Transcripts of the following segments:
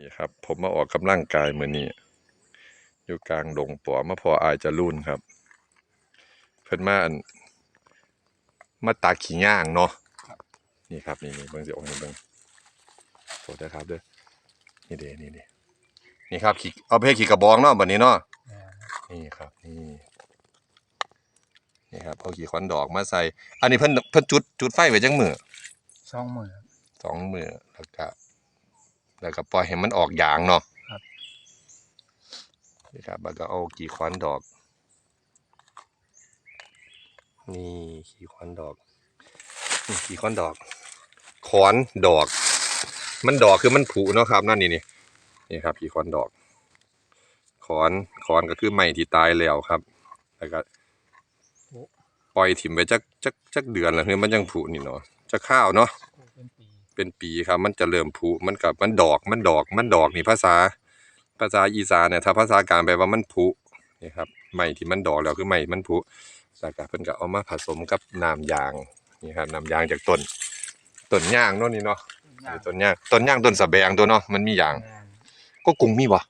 นี่ครับ ผมมาออกกำลังกายมื้อนี้อยู่กลางดงปอมาพออายจะรุ่นครับ เพิ่นมาอันมาตากขี้ย่างเนาะนี่ครับนี่นี่เบิ่งสิโอ้ยเบิ่งโทษนะครับเด้อนี่เด้นี่เด้นี่ครับขี้เอาไปให้ขี้กระบองเนาะบัดนี้เนาะนี่ครับนี่นี่ครับเอาขี้ควันดอกมาใส่ อันนี้เพิ่นเพิ่นจุดจุดไฟไว้จังมือสองหมื่นสองมือแล้วก็ แล้วก็ปล่อยให้มันออกยางเนาะครับนี่ครับแล้วก็เอากี่ควันดอก นี่กี่ควันดอกนี่กี่ควันดอกขอนดอก มันดอกคือมันผุเนาะครับนั่นนี่นี่นี่ครับกี่ควันดอก ขอนขอนก็คือไม้ที่ตายแล้วครับ แล้วก็ปล่อยถิ่มไปจักจักจักเดือนแล้วคือมันยังผุนี่เนาะจะข้าวเนาะ เป็นปีเป็นปีครับ มันจะเริ่มผุมันกับมันดอกมันดอกมันดอกนี่ภาษา ภาษาอีสานเนี่ยถ้าภาษากลางแปลว่ามันผุนี่ครับไม้ที่มันดอกแล้วคือไม้มันผุแล้วก็เพิ่นก็เอามาผสมกับน้ำยางนี่ครับน้ำยางจากต้นต้นย่างเนาะนี่เนาะนี่ต้นย่างต้นย่างต้นสะแบงตัวเนาะมันมียาง ก็กุ้งมีบ่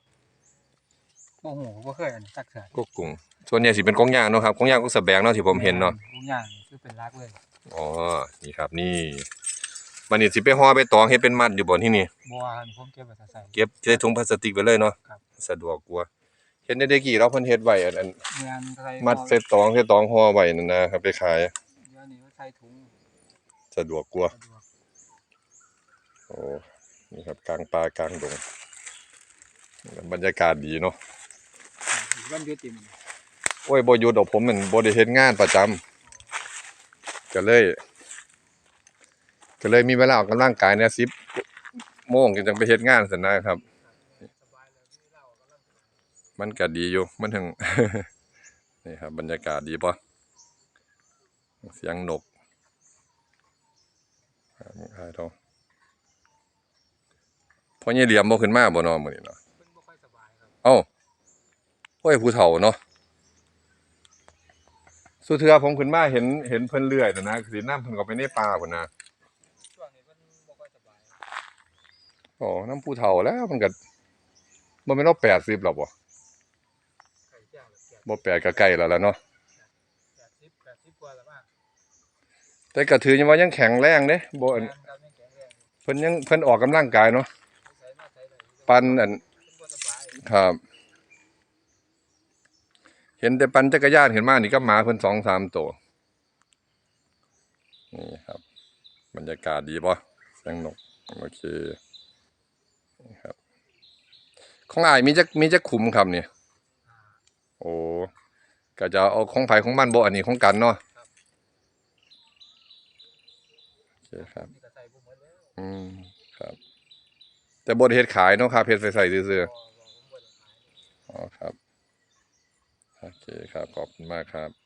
โอ้โหก็เคยอันตักเถื่อนก็กุ้งส่วนใหญ่สิเป็นกงย่างเนาะครับกงย่างก็สะแบงเนาะที่ผมเห็นเนาะทุกอย่างคือเป็นรักเลยอ๋อนี่ครับนี่ มันนี่สิไปห่อไปตองให้เป็นมัดอยู่บ่ที่นี่บัวนี่ผมเก็บไว้ใส่ เก็บใส่ถุงพลาสติกไปเลยเนาะครับ สะดวกกว่าเห็นได้เด็กกี่เราเพิ่นเฮ็ดไว้อันอันเงินใส่มัดใส่ตองใส่ตองห่อไว้นั่นนะครับไปขายเดี๋ยวนี้ใส่ถุงสะดวกกว่า สะดวกโอ้ นี่ครับกลางป่ากลางดง บรรยากาศดีเนาะ วันหยุดติมโอ้ยบ่หยุดดอกผมมันบ่ได้เฮ็ดงานประจำก็เลย ก็เลยมีเวลาออกกำลังกายเนี่ย10โมงก็จังไปเฮ็ดงานซั่นนะครับสบายเลยที่เราก็เริ่มมันก็ดีอยู่มันถึงนี่ครับ บรรยากาศดีปะเสียงนกครับมึงหายทองพอเนี่ยเหลี่ยมบ่ขึ้นมาบ่นอมื้อนี้เนาะเอ้าโอ้ยผู้เฒ่าเนาะสุเทือผมขึ้นมาเห็นเห็นเพิ่นเลื่อยแต่นะสิน้ำเพิ่นก็ไปในป่าพุ่นนะ ช่วงนี้เพิ่นบ่ค่อยสบายครับ อ๋อน้ำผู้เฒ่าแล้วมันก็บ่แม่นเรา80หรอกบ่ไข่เจียวเลยแก่บ่แปดก็ใกล้แล้วล่ะเนาะ80 80กว่าแล้วมากแต่ก็ถือยังว่ายังแข็งแรงเด้บ่อันงานการยังแข็งแรงอยู่เพิ่นยังเพิ่นออกกำลังกายเนาะใส่มาใส่ได้อยู่ปันอันเพิ่นบ่สบายครับ เห็นแต่ปั่นจักรยานขึ้นมานี่ก็หมาเพิ่นสองสามตัวนี่ครับ บรรยากาศดีป่ะเสียงนกโอเคนี่ ครับ ของอายมีจักมีจักขุมครับเนี่ยโอ้ก็จะเอาของไผของมันบ่อันนี้ของกันเนาะโอเคครับ อืมครับ แต่บ่ได้เฮ็ดขายเนาะครับเฮ็ดใส่ๆซื่อๆบ่บ่ผมบ่ได้ขายอ๋อครับโอเคครับขอบคุณมากครับ